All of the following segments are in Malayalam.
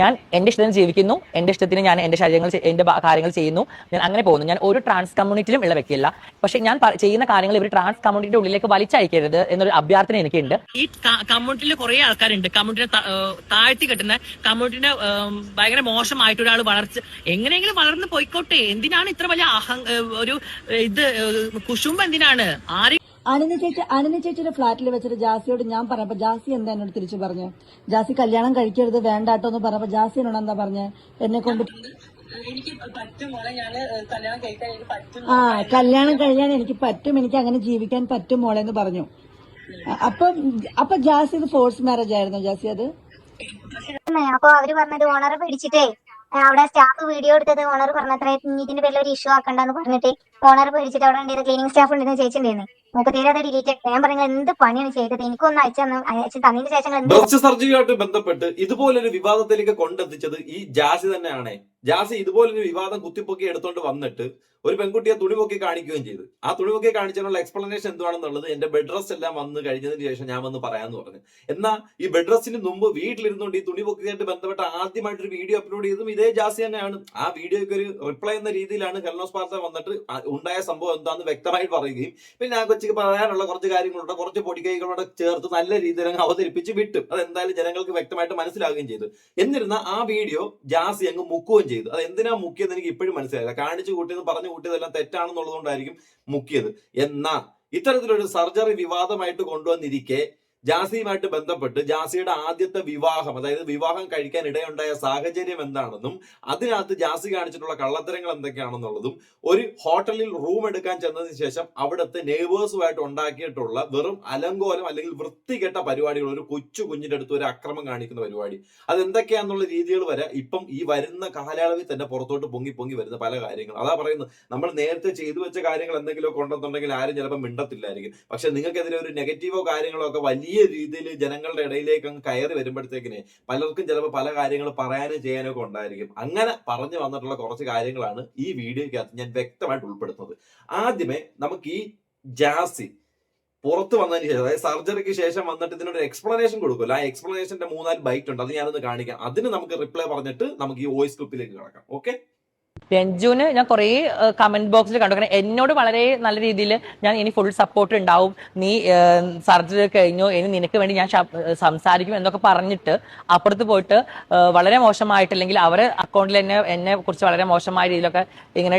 ഞാൻ എന്റെ ഇഷ്ടത്തിന് ജീവിക്കുന്നു എന്റെ ഇഷ്ടത്തിന് ഞാൻ എന്റെ ശരീരങ്ങൾ എന്റെ കാര്യങ്ങൾ ചെയ്യുന്നു ഞാൻ അങ്ങനെ പോകുന്നു. ഞാൻ ഒരു ട്രാൻസ് കമ്മ്യൂണിറ്റിയിലും ഉള്ള വ്യക്തിയല്ല. പക്ഷെ ഞാൻ ചെയ്യുന്ന കാര്യങ്ങൾ ഇവർ ട്രാൻസ് കമ്മ്യൂണിറ്റിയുടെ ഉള്ളിലേക്ക് വലിച്ചയക്കരുത് എന്നൊരു അഭ്യർത്ഥന എനിക്കുണ്ട്. ഈ കമ്മ്യൂണിറ്റിയിൽ കുറെ ആൾക്കാരുണ്ട്. കമ്മ്യൂണിറ്റിനെ താഴ്ത്തി കെട്ടുന്ന കമ്മ്യൂണിറ്റിനെ ഭയങ്കര മോശമായിട്ട് ഒരാൾ വളർച്ച എങ്ങനെയെങ്കിലും വളർന്നു പോയിക്കോട്ടെ. എന്തിനാണ് ഇത്ര വലിയ അഹം ഒരു ഇത് കുശുമ്പ് എന്തിനാണ്? ആര് അനന്യ ചേച്ചി അനന്യ ചേച്ചിയുടെ ഫ്ലാറ്റിൽ വെച്ചിട്ട് ജാസിയോട് ഞാൻ പറഞ്ഞപ്പോ ജാസി എന്താ എന്നോട് തിരിച്ചു പറഞ്ഞു? ജാസി കല്യാണം കഴിക്കരുത് വേണ്ടാട്ടോ എന്ന് പറഞ്ഞപ്പോ ജാസി എന്നോട് എന്താ പറഞ്ഞ? എന്നെ കൊണ്ട് എനിക്ക് പറ്റും മോളെ ഞാൻ കല്യാണം കഴിക്കാൻ എനിക്ക് പറ്റും ആ കല്യാണം കഴിയാൻ എനിക്ക് പറ്റും എനിക്ക് അങ്ങനെ ജീവിക്കാൻ പറ്റും മോളെ എന്ന് പറഞ്ഞു. അപ്പൊ അപ്പൊ ജാസി ഇത് ഫോഴ്സ് മാരേജ് ആയിരുന്നു? ജാസി അത്? അപ്പൊ അവർ പറഞ്ഞത് ഓണർ പിടിച്ചിട്ടേ അവിടെ സ്റ്റാഫ് വീഡിയോ എടുത്തത് ഓണർ പറഞ്ഞത്ര ഇതിന്റെ പേരിൽ ഒരു ഇഷ്യൂ ആക്കണ്ടെന്ന് പറഞ്ഞിട്ട് ഓണർ പിടിച്ചിട്ട് അവിടെ ഉണ്ടായിരുന്ന ക്ലീനിങ് സ്റ്റാഫ് ഉണ്ടെന്ന് ചേച്ചിണ്ടായിരുന്നു നമുക്ക് തീരെ അത് ഡിലീറ്റ് ഞാൻ പറഞ്ഞത് എന്ത് പണിയാണ് ചെയ്തത്? എനിക്കൊന്ന് അയച്ചു തന്നു അയച്ചു തന്നതിന് ശേഷം ബ്രസ്റ്റ് സർജറിയുമായിട്ട് ബന്ധപ്പെട്ട് ഇതുപോലൊരു വിവാദത്തിലേക്ക് കൊണ്ടെത്തിച്ചത് ഈ ജാസി തന്നെയാണേ. ജാസി ഇതുപോലൊരു വിവാദം കുത്തിപ്പൊക്കി എടുത്തോണ്ട് വന്നിട്ട് ഒരു പെൺകുട്ടിയെ തുണിപൊക്കി കാണിക്കുകയും ചെയ്തു. ആ തുണിപൊക്കി കാണിച്ചതിനുള്ള എക്സ്പ്ലനേഷൻ എന്താണെന്നുള്ളത് എന്റെ ബെഡ് റെസ്റ്റ് എല്ലാം വന്ന് കഴിഞ്ഞതിന് ശേഷം ഞാൻ വന്ന് പറയാന്ന് പറഞ്ഞു. എന്നാ ഈ ബെഡ് റെസ്റ്റിന് മുമ്പ് വീട്ടിലിരുന്നുകൊണ്ട് ഈ തുണി പൊക്കിയായിട്ട് ബന്ധപ്പെട്ട ആദ്യമായിട്ട് ഒരു വീഡിയോ അപ്ലോഡ് ചെയ്തതും ഇതേ ജാസി തന്നെയാണ്. ആ വീഡിയോയ്ക്ക് ഒരു റിപ്ലൈ എന്ന രീതിയിലാണ് ഹെൽനോസ് പാർത്ത വന്നിട്ട് ഉണ്ടായ സംഭവം എന്താണെന്ന് വ്യക്തമായിട്ട് പറയുകയും പിന്നെ ആ കൊച്ചിക്ക് പറയാനുള്ള കുറച്ച് കാര്യങ്ങളുണ്ട്. കുറച്ച് പൊടിക്കൈകളോടെ ചേർത്ത് നല്ല രീതിയിൽ അവതരിപ്പിച്ച് വിട്ടു. അത് എന്തായാലും ജനങ്ങൾക്ക് വ്യക്തമായിട്ട് മനസ്സിലാകുകയും ചെയ്തു. എന്നിരുന്ന ആ വീഡിയോ ജാസി അങ്ങ് മുക്കുകയും ചെയ്തു. അത് എന്തിനാ മുക്കിയത് എനിക്ക് ഇപ്പോഴും മനസ്സിലായില്ല. കാണിച്ചു കൂട്ടിയത് പറഞ്ഞു കൂട്ടിയതെല്ലാം തെറ്റാണെന്നുള്ളതുകൊണ്ടായിരിക്കും മുക്കിയത്. എന്നാ ഇത്തരത്തിലൊരു സർജറി വിവാദമായിട്ട് കൊണ്ടുവന്നിരിക്കെ ജാസിയുമായിട്ട് ബന്ധപ്പെട്ട് ജാസിയുടെ ആദ്യത്തെ വിവാഹം അതായത് വിവാഹം കഴിക്കാൻ ഇടയുണ്ടായ സാഹചര്യം എന്താണെന്നും അതിനകത്ത് ജാസി കാണിച്ചിട്ടുള്ള കള്ളത്തരങ്ങൾ എന്തൊക്കെയാണെന്നുള്ളതും ഒരു ഹോട്ടലിൽ റൂം എടുക്കാൻ ചെന്നതിന് ശേഷം അവിടുത്തെ നെയ്ബേഴ്സുമായിട്ട് ഉണ്ടാക്കിയിട്ടുള്ള വെറും അലങ്കോലം അല്ലെങ്കിൽ വൃത്തികെട്ട പരിപാടികൾ ഒരു കൊച്ചു കുഞ്ഞിന്റെ അടുത്ത് ഒരു അക്രമം കാണിക്കുന്ന പരിപാടി. അതെന്തൊക്കെയാണെന്നുള്ള രീതികൾ വരെ ഇപ്പം ഈ വരുന്ന കാലയളവിൽ തന്നെ പുറത്തോട്ട് പൊങ്ങി പൊങ്ങി വരുന്ന പല കാര്യങ്ങൾ. അതാ പറയുന്നത് നമ്മൾ നേരത്തെ ചെയ്തു വെച്ച കാര്യങ്ങൾ എന്തെങ്കിലുമൊക്കെ ഉണ്ടെന്നുണ്ടെങ്കിൽ ആരും ചിലപ്പോൾ മിണ്ടത്തില്ലായിരിക്കും. പക്ഷെ നിങ്ങൾക്കെതിരെ ഒരു നെഗറ്റീവോ കാര്യങ്ങളോ ഒക്കെ വലിയ രീതിയിൽ ജനങ്ങളുടെ ഇടയിലേക്ക് അങ്ങ് കയറി വരുമ്പോഴത്തേക്കിന് പലർക്കും ചിലപ്പോൾ പല കാര്യങ്ങൾ പറയാനും ചെയ്യാനും ഒക്കെ ഉണ്ടായിരിക്കും. അങ്ങനെ പറഞ്ഞു വന്നിട്ടുള്ള കുറച്ച് കാര്യങ്ങളാണ് ഈ വീഡിയോയ്ക്കകത്ത് ഞാൻ വ്യക്തമായിട്ട് ഉൾപ്പെടുത്തുന്നത്. ആദ്യമേ നമുക്ക് ഈ ജാസി പുറത്ത് വന്നതിന് ശേഷം അതായത് സർജറിക്ക് ശേഷം വന്നിട്ട് ഇതിനൊരു എക്സ്പ്ലനേഷൻ കൊടുക്കുമല്ലോ. ആ എക്സ്പ്ലനേഷന്റെ മൂന്നാൽ ബൈറ്റ് ഉണ്ട് അത് ഞാനൊന്ന് കാണിക്കാം. അതിന് നമുക്ക് റിപ്ലൈ പറഞ്ഞിട്ട് നമുക്ക് ഈ വോയിസ് ക്ലിപ്പിലേക്ക് കിടക്കാം. ഓക്കെ രഞ്ജുവിന് ഞാൻ കുറേ കമന്റ് ബോക്സിൽ കണ്ടു. കാരണം എന്നോട് വളരെ നല്ല രീതിയിൽ ഞാൻ ഇനി ഫുൾ സപ്പോർട്ട് ഉണ്ടാവും. നീ സർജറി കഴിഞ്ഞു. ഇനി നിനക്ക് വേണ്ടി ഞാൻ സംസാരിക്കും എന്നൊക്കെ പറഞ്ഞിട്ട് അപ്പുറത്ത് പോയിട്ട് വളരെ മോശമായിട്ട് അല്ലെങ്കിൽ അവരെ അക്കൗണ്ടിൽ എന്നെ എന്നെ കുറിച്ച് വളരെ മോശമായ രീതിയിലൊക്കെ ഇങ്ങനെ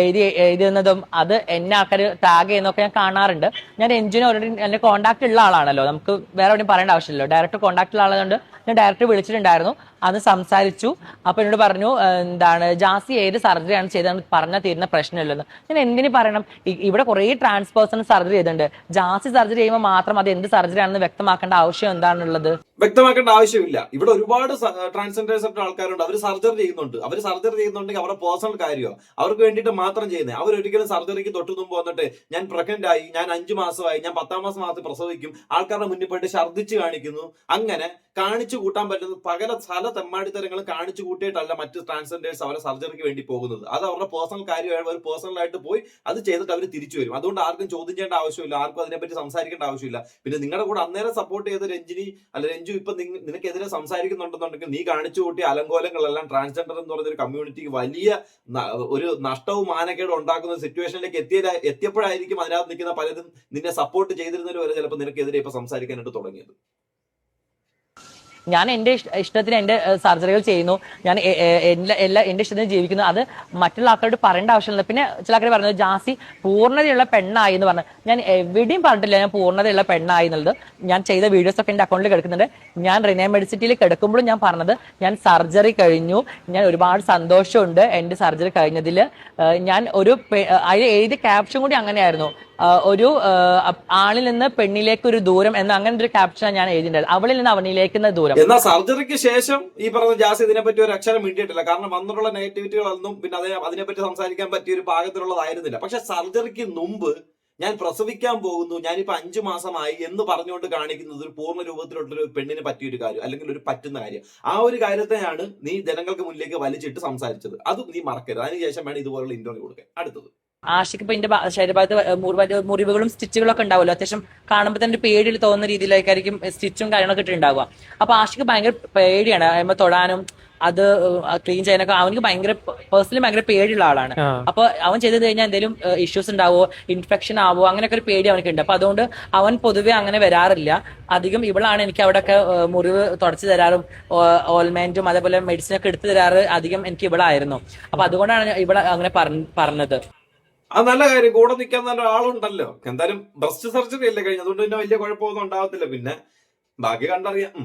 എഴുതി എഴുതുന്നതും അത് എന്നെ ആൾക്കാർ ടാഗ് ചെയ്യുന്നതൊക്കെ ഞാൻ കാണാറുണ്ട്. ഞാൻ രഞ്ജുവിനെ ഓൾറെഡി എന്റെ കോൺടാക്ട് ഉള്ള ആളാണല്ലോ. നമുക്ക് വേറെ എവിടെയും പറയേണ്ട ആവശ്യമില്ലല്ലോ. ഡയറക്റ്റ് കോൺടാക്ട് ഉള്ള ആളായതുകൊണ്ട് ഞാൻ ഡയറക്റ്റ് വിളിച്ചിട്ടുണ്ടായിരുന്നു. അത് സംസാരിച്ചു. അപ്പൊ എന്നോട് പറഞ്ഞു എന്താണ് ജാസി ഏത് സർജറിയാണ് ചെയ്തതെന്ന് പറഞ്ഞാൽ തീരുന്ന പ്രശ്നമില്ലെന്ന് ഞാൻ എന്തിനു പറയണം? ഇവിടെ കുറെ ട്രാൻസ്പേഴ്സൺ സർജറി ചെയ്തിട്ടുണ്ട്. ജാസി സർജറി ചെയ്യുമ്പോൾ മാത്രം അത് എന്ത് സർജറി ആണെന്ന് വ്യക്തമാക്കേണ്ട ആവശ്യം എന്താണുള്ളത്? വ്യക്തമാക്കേണ്ട ആവശ്യമില്ല. ഇവിടെ ഒരുപാട് ട്രാൻസ്ജെൻഡേഴ്സ് ആൾക്കാരുണ്ട്. അവർ സർജറി ചെയ്യുന്നുണ്ട്. അവർ സർജറി ചെയ്യുന്നുണ്ടെങ്കിൽ അവരുടെ പേഴ്സണൽ കാര്യമോ അവർക്ക് വേണ്ടിയിട്ട് മാത്രം ചെയ്യുന്നത് അവർ ഒരിക്കലും സർജറിക്ക് തൊട്ടു മുമ്പ് വന്നിട്ട് ഞാൻ പ്രഗ്നന്റ് ആയി ഞാൻ അഞ്ചു മാസമായി ഞാൻ പത്താം മാസം മാത്രം പ്രസവിക്കും. ആൾക്കാരുടെ മുന്നിൽ പോയിട്ട് ഛർദ്ദിച്ച് കാണിക്കുന്നു. അങ്ങനെ കാണിച്ചു കൂട്ടാൻ പറ്റുന്ന പകല പല തെമ്മാടിത്തരങ്ങൾ കാണിച്ചു കൂട്ടിയിട്ടല്ല മറ്റ് ട്രാൻസ്ജെൻഡേഴ്സ് അവരെ സർജറിക്ക് വേണ്ടി പോകുന്നത്. അത് അവരുടെ പേഴ്സണൽ കാര്യമായ അവർ പേഴ്സണലായിട്ട് പോയി അത് ചെയ്തിട്ട് അവർ തിരിച്ചു വരും. അതുകൊണ്ട് ആർക്കും ചോദ്യം ചെയ്യേണ്ട ആവശ്യമില്ല. ആർക്കും അതിനെപ്പറ്റി സംസാരിക്കേണ്ട ആവശ്യമില്ല. പിന്നെ നിങ്ങളുടെ കൂടെ അന്നേരം സപ്പോർട്ട് ചെയ്ത രഞ്ജിനി അല്ല രഞ്ജു ഇപ്പൊ നിനക്കെതിരെ സംസാരിക്കുന്നുണ്ടെന്നുണ്ടെങ്കിൽ നീ കാണിച്ചു കൂട്ടിയ അലങ്കോലങ്ങളെല്ലാം ട്രാൻസ്ജെൻഡർ എന്ന് പറയുന്ന ഒരു കമ്മ്യൂണിറ്റിക്ക് വലിയ ഒരു നഷ്ടവും മാനക്കേടും ഉണ്ടാക്കുന്ന സിറ്റുവേഷനിലേക്ക് എത്തിയ എത്തിയപ്പോഴായിരിക്കും അതിനകത്ത് നിൽക്കുന്ന പലരും നിന്നെ സപ്പോർട്ട് ചെയ്തിരുന്നവർ വരെ ചിലപ്പോൾ നിനക്കെതിരെ ഇപ്പൊ സംസാരിക്കാനായിട്ട് തുടങ്ങിയത്. ഞാൻ എന്റെ ഇഷ്ട- ഇഷ്ടത്തിന് എന്റെ സർജറികൾ ചെയ്യുന്നു. ഞാൻ എല്ലാ എന്റെ ഇഷ്ടത്തിന് ജീവിക്കുന്നു. അത് മറ്റുള്ള ആൾക്കാരോട് പറയേണ്ട ആവശ്യമില്ല. പിന്നെ ചില ആൾക്കാർ പറഞ്ഞത് ജാസി പൂർണതയുള്ള പെണ്ണായി എന്ന് പറഞ്ഞു. ഞാൻ എവിടെയും പറഞ്ഞിട്ടില്ല ഞാൻ പൂർണതയുള്ള പെണ്ണായി എന്നുള്ളത്. ഞാൻ ചെയ്ത വീഡിയോസ് ഒക്കെ എന്റെ അക്കൗണ്ടിൽ കിടക്കുന്നുണ്ട്. ഞാൻ റിനേ മെഡിസിറ്റിയിൽ കിടക്കുമ്പോഴും ഞാൻ പറഞ്ഞത് ഞാൻ സർജറി കഴിഞ്ഞു. ഞാൻ ഒരുപാട് സന്തോഷമുണ്ട് എന്റെ സർജറി കഴിഞ്ഞതിൽ ഞാൻ ഒരു അതിൽ എഴുതിയ ക്യാപ്ഷൻ കൂടി അങ്ങനെയായിരുന്നു. ഒരു ആളിൽ നിന്ന് പെണ്ണിലേക്ക് ഒരു ദൂരം എന്ന അങ്ങനെ ഒരു ക്യാപ്ഷൻ ഞാൻ എഴുതിയിട്ടുണ്ടായിരുന്നു അവളിൽ നിന്ന് അവനിലേക്ക് ദൂരം. എന്നാൽ സർജറിക്ക് ശേഷം ഈ പറഞ്ഞ ജാസ് ഇതിനെപ്പറ്റി ഒരു അക്ഷരം മിണ്ടിയിട്ടില്ല. കാരണം വന്നിട്ടുള്ള നെഗറ്റിവിറ്റികളൊന്നും പിന്നെ അതിനെ അതിനെപ്പറ്റി സംസാരിക്കാൻ പറ്റിയ ഒരു പാകത്തിലുള്ളതായിരുന്നില്ല പക്ഷെ സർജറിക്ക് മുമ്പ് ഞാൻ പ്രസവിക്കാൻ പോകുന്നു ഞാനിപ്പോ അഞ്ചു മാസമായി എന്ന് പറഞ്ഞുകൊണ്ട് കാണിക്കുന്നത് ഒരു പൂർണ രൂപത്തിലുള്ള പെണ്ണിന് പറ്റിയ ഒരു കാര്യം അല്ലെങ്കിൽ ഒരു പറ്റുന്ന കാര്യം. ആ ഒരു കാര്യത്തെയാണ് നീ ജനങ്ങൾക്ക് മുന്നിലേക്ക് വലിച്ചിട്ട് സംസാരിച്ചത്. അത് നീ മറക്കരുത്. അതിനുശേഷം വേണം ഇതുപോലുള്ള ഇന്റർവ്യൂ കൊടുക്കാൻ. അടുത്തത്. ആഷിക്ക് ഇപ്പൊ എന്റെ ശരീരഭാഗത്ത് മുറിവുകളും സ്റ്റിച്ചുകളും ഒക്കെ സ്റ്റിച്ചുകളൊക്കെ ഉണ്ടാവുമല്ലോ. അത്യാവശ്യം കാണുമ്പോൾ തന്നെ പേടി പേടിയിൽ തോന്നുന്ന രീതിയിലേക്കായിരിക്കും സ്റ്റിച്ചും കാര്യങ്ങളൊക്കെ ഇട്ടുണ്ടാവുക അപ്പൊ ആഷിക്ക് ഭയങ്കര പേടിയാണ്. അതിന്മേൽ തൊടാനും അത് ക്ലീൻ ചെയ്യാനൊക്കെ അവനിക്ക് ഭയങ്കര പേഴ്സണലി ഭയങ്കര പേടിയുള്ള ആളാണ്. അപ്പൊ അവൻ ചെയ്ത് കഴിഞ്ഞാൽ എന്തെങ്കിലും ഇഷ്യൂസ് ഉണ്ടാവോ ഇൻഫെക്ഷൻ ആവോ അങ്ങനെയൊക്കെ ഒരു പേടി അവനക്ക് ഉണ്ട് അപ്പൊ അതുകൊണ്ട് അവൻ പൊതുവെ അങ്ങനെ വരാറില്ല. അധികം ഇവളാണ് എനിക്ക് അവിടെയൊക്കെ ഒക്കെ മുറിവ് തുടച്ചു തരാറും ഓൾമെന്റും അതേപോലെ മെഡിസിൻ ഒക്കെ എടുത്തു തരാറ് അധികം എനിക്ക് ഇവളായിരുന്നു. അപ്പൊ അതുകൊണ്ടാണ് ഇവളെ അങ്ങനെ പറഞ്ഞ- പറഞ്ഞത്. അത് നല്ല കാര്യം. കൂടെ നിൽക്കാൻ നല്ല ആളുണ്ടല്ലോ. എന്തായാലും ബ്രസ്റ്റ് സർജറി അല്ലേ കഴിഞ്ഞത്? അതുകൊണ്ട് പിന്നെ വലിയ കുഴപ്പമൊന്നും ഉണ്ടാവത്തില്ല പിന്നെ ബാക്കി കണ്ടറിയാം.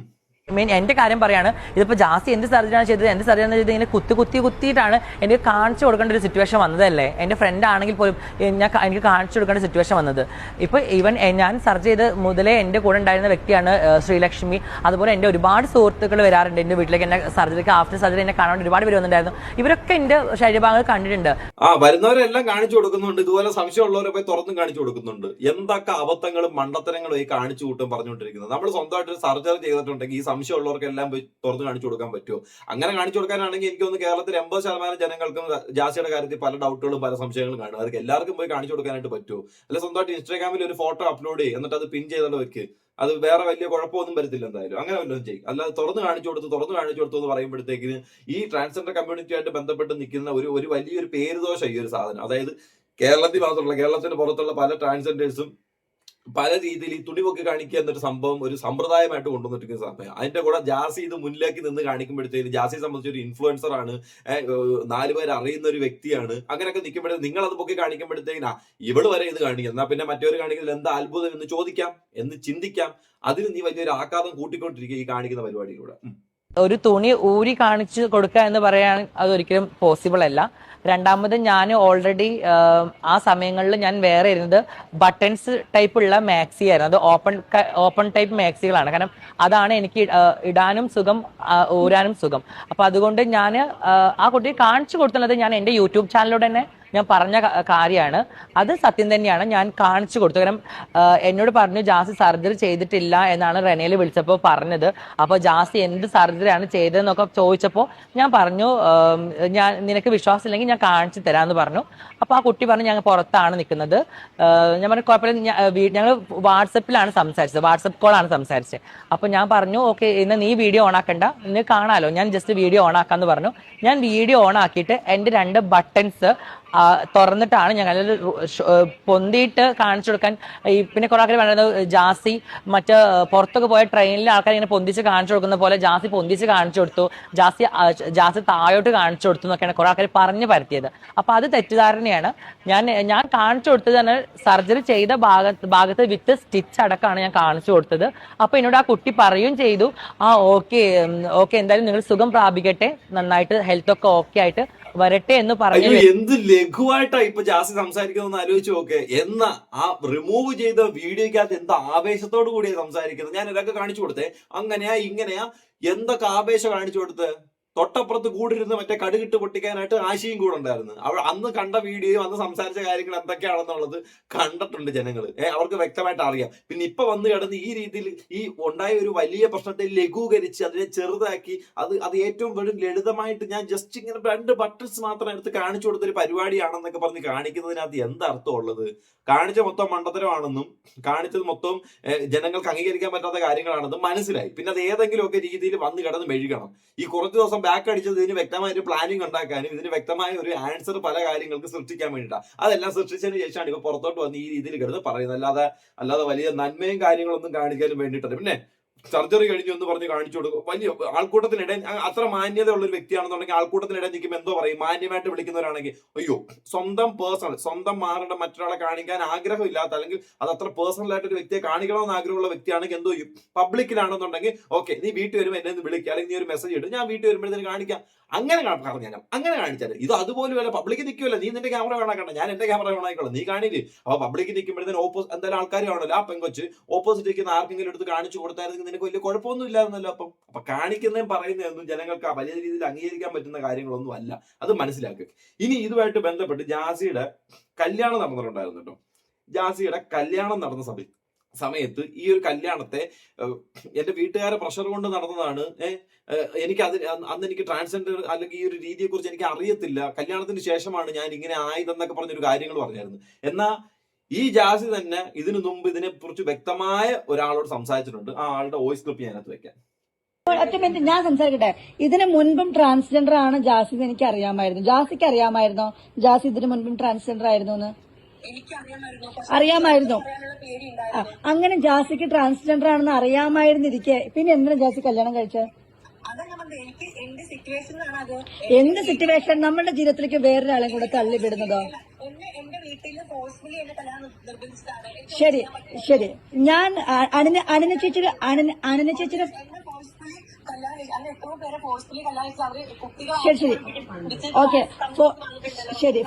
മീൻ എന്റെ കാര്യം പറയാണ് ഇതിപ്പോ ജാസ്തി എന്ത് സർജറിയാണ് ചെയ്തത് എന്ത് സർജറി ചെയ്തത് ഇങ്ങനെ കുത്തി കുത്തി കുത്തിയിട്ടാണ് എനിക്ക് കാണിച്ചു കൊടുക്കേണ്ട ഒരു സിറ്റുവേഷൻ വന്നതല്ലേ? എന്റെ ഫ്രണ്ട് ആണെങ്കിൽ പോലും ഞാൻ എനിക്ക് കാണിച്ചു കൊടുക്കേണ്ട സിറ്റുവേഷൻ വന്നത്. ഇപ്പൊ ഈവൻ ഞാൻ സർജ് ചെയ്ത് മുതലേ എന്റെ കൂടെ ഉണ്ടായിരുന്ന വ്യക്തിയാണ് ശ്രീലക്ഷ്മി. അതുപോലെ എന്റെ ഒരുപാട് സുഹൃത്തുക്കൾ വരാറുണ്ട് എന്റെ വീട്ടിലേക്ക്. എന്നെ സർജറിക്ക് ആഫ്റ്റർ സർജറി എന്നെ കാണാൻ ഒരുപാട് പേര് വന്നിട്ടുണ്ടായിരുന്നു. ഇവരൊക്കെ എന്റെ ശരീരഭാഗങ്ങൾ കണ്ടിട്ടുണ്ട്. ആ വരുന്നവരെല്ലാം കാണിച്ചു കൊടുക്കുന്നുണ്ട്. ഇതുപോലെ സംശയമുള്ളവരെ പോയി തുറന്നും കാണിച്ചു കൊടുക്കുന്നുണ്ട്. എന്തൊക്കെ അബദ്ധങ്ങളും മണ്ടത്തരങ്ങളും ഈ കാണിച്ചു കൂട്ടും പറഞ്ഞുകൊണ്ടിരിക്കുന്നത്. നമ്മൾ സ്വന്തമായിട്ട് സർജറി ചെയ്തിട്ടുണ്ടെങ്കിൽ ഈ സംശയമുള്ളവർക്കെല്ലാം തുറന്നു കാണിച്ചു കൊടുക്കാൻ പറ്റുമോ? അങ്ങനെ കാണിച്ചു കൊടുക്കാനാണെങ്കിൽ എനിക്ക് തോന്നുന്നു കേരളത്തിൽ എൺപത് ശതമാനം ജനങ്ങൾക്കും ജാസിയുടെ കാര്യത്തിൽ പല ഡൗട്ടുകളും പല സംശയങ്ങളും കാണും. അവർക്ക് എല്ലാവർക്കും പോയി കാണിച്ചു കൊടുക്കാനായിട്ട് പറ്റുമോ? അല്ല സ്വന്തമായിട്ട് ഇൻസ്റ്റാഗ്രാമിൽ ഒരു ഫോട്ടോ അപ്ലോഡ് ചെയ്യും എന്നിട്ട് അത് പിൻ ചെയ്താൽ വെക്ക്. അത് വേറെ വലിയ കുഴപ്പമൊന്നും വരത്തില്ല എന്തായാലും. അങ്ങനെ വല്ലതും ചെയ്യും. അല്ലാതെ തുറന്നു കാണിച്ചു കൊടുത്ത് തുറന്നു കാണിച്ചു കൊടുത്തു എന്ന് പറയുമ്പോഴത്തേക്കിന് ഈ ട്രാൻസ്ജെൻഡർ കമ്മ്യൂണിറ്റി ആയിട്ട് ബന്ധപ്പെട്ട് നിൽക്കുന്ന ഒരു ഒരു വലിയൊരു പേരുദോഷം ഈ ഒരു സാധനം. അതായത് കേരളത്തിൽ മാത്രമല്ല കേരളത്തിന് പുറത്തുള്ള പല ട്രാൻസ്ജെൻഡേഴ്സും പല രീതിയിൽ ഈ തുണി പൊക്കി കാണിക്കുക എന്നൊരു സംഭവം ഒരു സമ്പ്രദായമായിട്ട് കൊണ്ടുവന്നിട്ടിരിക്കുന്ന സമയം. അതിന്റെ കൂടെ ജാസി ഇത് മുന്നിലേക്ക് നിന്ന് കാണിക്കുമ്പോഴത്തേക്ക് ജാസിയെ സംബന്ധിച്ച് ഒരു ഇൻഫ്ലുവൻസർ ആണ്. നാല് പേർ അറിയുന്ന ഒരു വ്യക്തിയാണ്. അങ്ങനെയൊക്കെ നിൽക്കുമ്പോഴേ നിങ്ങൾ അത് പൊക്കി കാണിക്കുമ്പോഴത്തേക്കിനാ ഇവൾ വരെ ഇത് കാണിക്കുക എന്നാ പിന്നെ മറ്റൊരു കാണിക്കുന്നതിൽ എന്താ അത്ഭുതം? എന്ന് ചോദിക്കാം എന്ന് ചിന്തിക്കാം. അതിന് നീ വലിയൊരു ആഘാതം കൂട്ടിക്കൊണ്ടിരിക്കുക ഈ കാണിക്കുന്ന പരിപാടിയിലൂടെ. ഒരു തുണി ഊരി കാണിച്ച് കൊടുക്കുക എന്ന് പറയാൻ അതൊരിക്കലും പോസിബിൾ അല്ല. രണ്ടാമത് ഞാൻ ഓൾറെഡി ആ സമയങ്ങളിൽ ഞാൻ വേറെ ഇരുന്നത് ബട്ടൺസ് ടൈപ്പ് ഉള്ള മാക്സി ആയിരുന്നു. അത് ഓപ്പൺ ഓപ്പൺ ടൈപ്പ് മാക്സികളാണ് കാരണം അതാണ് എനിക്ക് ഇടാനും സുഖം ഊരാനും സുഖം. അപ്പൊ അതുകൊണ്ട് ഞാൻ ആ കുട്ടിയെ കാണിച്ചു കൊടുത്തുള്ളത് ഞാൻ എന്റെ യൂട്യൂബ് ചാനലിലൂടെ തന്നെ ഞാൻ പറഞ്ഞ കാര്യമാണ്. അത് സത്യം തന്നെയാണ്. ഞാൻ കാണിച്ചു കൊടുത്തു. കാരണം എന്നോട് പറഞ്ഞു ജാസി സർജറി ചെയ്തിട്ടില്ല എന്നാണ് റെനയിൽ വിളിച്ചപ്പോൾ പറഞ്ഞത്. അപ്പോൾ ജാസി എന്ത് സർജറിയാണ് ചെയ്തതെന്നൊക്കെ ചോദിച്ചപ്പോൾ ഞാൻ പറഞ്ഞു ഞാൻ നിനക്ക് വിശ്വാസമില്ലെങ്കിൽ ഞാൻ കാണിച്ചു തരാമെന്ന് പറഞ്ഞു. അപ്പോൾ ആ കുട്ടി പറഞ്ഞു ഞങ്ങൾ പുറത്താണ് നിൽക്കുന്നത്. ഞാൻ പറഞ്ഞു കുഴപ്പമില്ല. ഞങ്ങൾ വാട്സപ്പിലാണ് സംസാരിച്ചത്. വാട്സപ്പ് കോളാണ് സംസാരിച്ചത്. അപ്പോൾ ഞാൻ പറഞ്ഞു ഓക്കെ ഇന്ന് നീ വീഡിയോ ഓൺ ആക്കണ്ട ഇന്ന് കാണാലോ. ഞാൻ ജസ്റ്റ് വീഡിയോ ഓൺ ആക്കാന്ന് പറഞ്ഞു. ഞാൻ വീഡിയോ ഓൺ ആക്കിയിട്ട് എന്റെ രണ്ട് ബട്ടൺസ് തുറന്നിട്ടാണ് ഞങ്ങൾ പൊന്തിയിട്ട് കാണിച്ചു കൊടുക്കാൻ. ഈ പിന്നെ കുറെ ആൾക്കാർ പറയുന്നത് ജാസി മറ്റ് പുറത്തൊക്കെ പോയ ട്രെയിനിൽ ആൾക്കാർ ഇങ്ങനെ പൊന്തിച്ച് കാണിച്ചു കൊടുക്കുന്ന പോലെ ജാസി പൊന്തിച്ച് കാണിച്ചു കൊടുത്തു. ജാസി ജാസി താഴോട്ട് കാണിച്ചു കൊടുത്തു എന്നൊക്കെയാണ് കുറെ ആൾക്കാർ പറഞ്ഞു പരത്തിയത്. അപ്പൊ അത് തെറ്റിദ്ധാരണയാണ്. ഞാൻ ഞാൻ കാണിച്ചു കൊടുത്തത് തന്നെ സർജറി ചെയ്ത ഭാഗ ഭാഗത്ത് വിത്ത് സ്റ്റിച്ച് അടക്കമാണ് ഞാൻ കാണിച്ചു കൊടുത്തത്. അപ്പൊ എന്നോട് ആ കുട്ടി പറയുകയും ചെയ്തു. ആ ഓക്കെ ഓക്കെ എന്തായാലും നിങ്ങൾ സുഖം പ്രാപിക്കട്ടെ. നന്നായിട്ട് ഹെൽത്തൊക്കെ ഓക്കെ ആയിട്ട്. വരട്ടെ എന്ന് പറഞ്ഞു എന്ത് ലഘുവായിട്ടാ ഇപ്പൊ ജാസി സംസാരിക്കുന്നത് ആലോചിച്ച് നോക്ക്. എന്ന ആ റിമൂവ് ചെയ്ത വീഡിയോക്കകത്ത് എന്ത് ആവേശത്തോടു കൂടിയാണ് സംസാരിക്കുന്നത്? ഞാൻ ഇതൊക്കെ കാണിച്ചു കൊടുത്തേ. അങ്ങനെയാ ഇങ്ങനെയാ എന്തൊക്കെ ആവേശം കാണിച്ചു കൊടുത്ത്? തൊട്ടപ്പുറത്ത് കൂടിരുന്ന് മറ്റേ കടുകിട്ട് പൊട്ടിക്കാനായിട്ട് ആശയും കൂടെ ഉണ്ടായിരുന്നു. അവ അന്ന് കണ്ട വീഡിയോയും അന്ന് സംസാരിച്ച കാര്യങ്ങൾ എന്തൊക്കെയാണെന്നുള്ളത് കണ്ടിട്ടുണ്ട് ജനങ്ങൾ ഏഹ് അവർക്ക് വ്യക്തമായിട്ട് അറിയാം. പിന്നെ ഇപ്പൊ വന്ന് കിടന്ന് ഈ രീതിയിൽ ഈ ഉണ്ടായ ഒരു വലിയ പ്രശ്നത്തെ ലഘൂകരിച്ച് അതിനെ ചെറുതാക്കി അത് അത് ഏറ്റവും വെറും ലളിതമായിട്ട് ഞാൻ ജസ്റ്റ് ഇങ്ങനെ രണ്ട് ബട്ടൺസ് മാത്രം എടുത്ത് കാണിച്ചു കൊടുത്തൊരു പരിപാടിയാണെന്നൊക്കെ പറഞ്ഞ് കാണിക്കുന്നതിനകത്ത് എന്തർത്ഥം ഉള്ളത് കാണിച്ച മൊത്തം മണ്ടത്തരമാണെന്നും കാണിച്ചത് മൊത്തം ജനങ്ങൾക്ക് അംഗീകരിക്കാൻ പറ്റാത്ത കാര്യങ്ങളാണെന്നും മനസ്സിലായി. പിന്നെ അത് ഏതെങ്കിലുമൊക്കെ രീതിയിൽ വന്ന് കിടന്ന് മെഴുകണം. ഈ കുറച്ച് ദിവസം ബാക്ക് അടിച്ചത് ഇതിന് വ്യക്തമായ ഒരു പ്ലാനിങ് ഉണ്ടാക്കാനും ഇതിന് വ്യക്തമായ ഒരു ആൻസർ പല കാര്യങ്ങൾക്ക് സൃഷ്ടിക്കാൻ വേണ്ടിയിട്ടാണ് അതെല്ലാം സൃഷ്ടിച്ചതിന് ശേഷമാണ് ഇപ്പൊ പുറത്തോട്ട് വന്ന് ഈ രീതിയിൽ കിടന്ന് പറയുന്നത്. അല്ലാതെ അല്ലാതെ വലിയ നന്മയും കാര്യങ്ങളൊന്നും കാണിക്കാനും വേണ്ടിയിട്ടല്ല. പിന്നെ സർജറി കഴിഞ്ഞു എന്ന് പറഞ്ഞ് കാണിച്ചു കൊടുക്കും. വലിയ ആൾക്കൂട്ടത്തിനിടെ അത്ര മാന്യത ഉള്ള ഒരു വ്യക്തിയാണെന്നുണ്ടെങ്കിൽ ആൾക്കൂട്ടത്തിനിടെ നിൽക്കുമ്പോൾ എന്തോ പറയും? മാന്യമായിട്ട് വിളിക്കുന്നവരാണെങ്കിൽ അയ്യോ സ്വന്തം പേഴ്സണൽ സ്വന്തം മാറേണ്ട മറ്റൊരാളെ കാണിക്കാൻ ആഗ്രഹമില്ലാത്ത അല്ലെങ്കിൽ അത് അത്ര പേഴ്സണൽ ആയിട്ട് ഒരു വ്യക്തിയെ കാണിക്കണമെന്ന് ആഗ്രഹമുള്ള വ്യക്തിയാണെങ്കിൽ എന്തോ ചെയ്യും? പബ്ലിക്കിലാണെന്നുണ്ടെങ്കിൽ ഓക്കെ നീ വീട്ടിൽ വരുമ്പോൾ എന്നെ ഒന്ന് വിളിക്കുക അല്ലെങ്കിൽ നീ ഒരു മെസ്സേജ് ഇടും. ഞാൻ വീട്ടിൽ വരുമ്പോഴത്തേന് കാണിക്കാം. അങ്ങനെ കാ- ഞാൻ അങ്ങനെ കാണിച്ചാൽ ഇത് അതുപോലെ വല്ല പബ്ലിക്ക് നിൽക്കുമല്ലോ നീ നിന്റെ ക്യാമറ വേണാക്കണ്ട ഞാൻ എന്റെ ക്യാമറ വേണായിക്കോളാം നീ കാണില്ലേ? അപ്പൊ പബ്ലിക്ക് നിൽക്കുമ്പോഴത്തേന് ഓപ്പോസ് എന്തായാലും ആൾക്കാർ കാണുമല്ലോ. ആ പെങ്കൊച്ച് ഓപ്പോസിറ്റ് ഇരിക്കുന്ന ആർക്കെങ്കിലും എടുത്ത് കാണിച്ചു കൊടുത്തായിരുന്നെങ്കിൽ നിനക്ക് വലിയ കുഴപ്പമൊന്നും ഇല്ലായിരുന്നല്ലോ അപ്പം. അപ്പൊ കാണിക്കുന്നതും പറയുന്നതൊന്നും ജനങ്ങൾക്ക് വലിയ രീതിയിൽ അംഗീകരിക്കാൻ പറ്റുന്ന കാര്യങ്ങളൊന്നും അല്ല. അത് മനസ്സിലാക്കുക ഇനി ഇതുമായിട്ട് ബന്ധപ്പെട്ട് ജാസിയുടെ കല്യാണം നടന്നിട്ടുണ്ടായിരുന്നു കേട്ടോ. ജാസിയുടെ കല്യാണം നടന്ന സമയത്ത് സമയത്ത് ഈ ഒരു കല്യാണത്തെ എന്റെ വീട്ടുകാരെ പ്രഷർ കൊണ്ട് നടന്നതാണ്. എനിക്ക് അത് അന്ന് എനിക്ക് ട്രാൻസ്ജെൻഡർ അല്ലെങ്കിൽ ഈ ഒരു രീതിയെ കുറിച്ച് എനിക്ക് അറിയത്തില്ല. കല്യാണത്തിന് ശേഷമാണ് ഞാൻ ഇങ്ങനെ ആയതെന്നൊക്കെ പറഞ്ഞൊരു കാര്യങ്ങൾ പറഞ്ഞായിരുന്നു. എന്നാ ഈ ജാസി തന്നെ ഇതിനു മുമ്പ് ഇതിനെ കുറിച്ച് വ്യക്തമായ ഒരാളോട് സംസാരിച്ചിട്ടുണ്ട്. ആ ആളുടെ വോയിസ് ക്ലിപ്പ് ഞാനകത്ത് വെക്കാം. ഞാൻ സംസാരിക്കട്ടെ? ഇതിന് മുൻപും ട്രാൻസ്ജെൻഡർ ആണ് ജാസി എന്ന് എനിക്ക് അറിയാമായിരുന്നു ജാസിക്ക് അറിയാമായിരുന്നോ? ജാസി ഇതിന് മുൻപും ട്രാൻസ്ജെൻഡർ ആയിരുന്നു എന്ന്? അറിയാമായിരുന്നു. അങ്ങനെ ജാസിക്ക് ട്രാൻസ്ജെൻഡർ ആണെന്ന് അറിയാമായിരുന്നിരിക്കെ പിന്നെ എന്തിനാ ജാസി കല്യാണം കഴിച്ചത് എന്ത് സിറ്റുവേഷൻ നമ്മുടെ ജീവിതത്തിലേക്ക് വേറൊരാളെ കൂടെ തള്ളിവിടുന്നതോ ശരി ശരി. ഞാൻ അനിന അണിന ചേച്ചിയുടെ അനിന അണിന ചേച്ചിയുടെ ശരി ശരി. ഓക്കെ. ശരി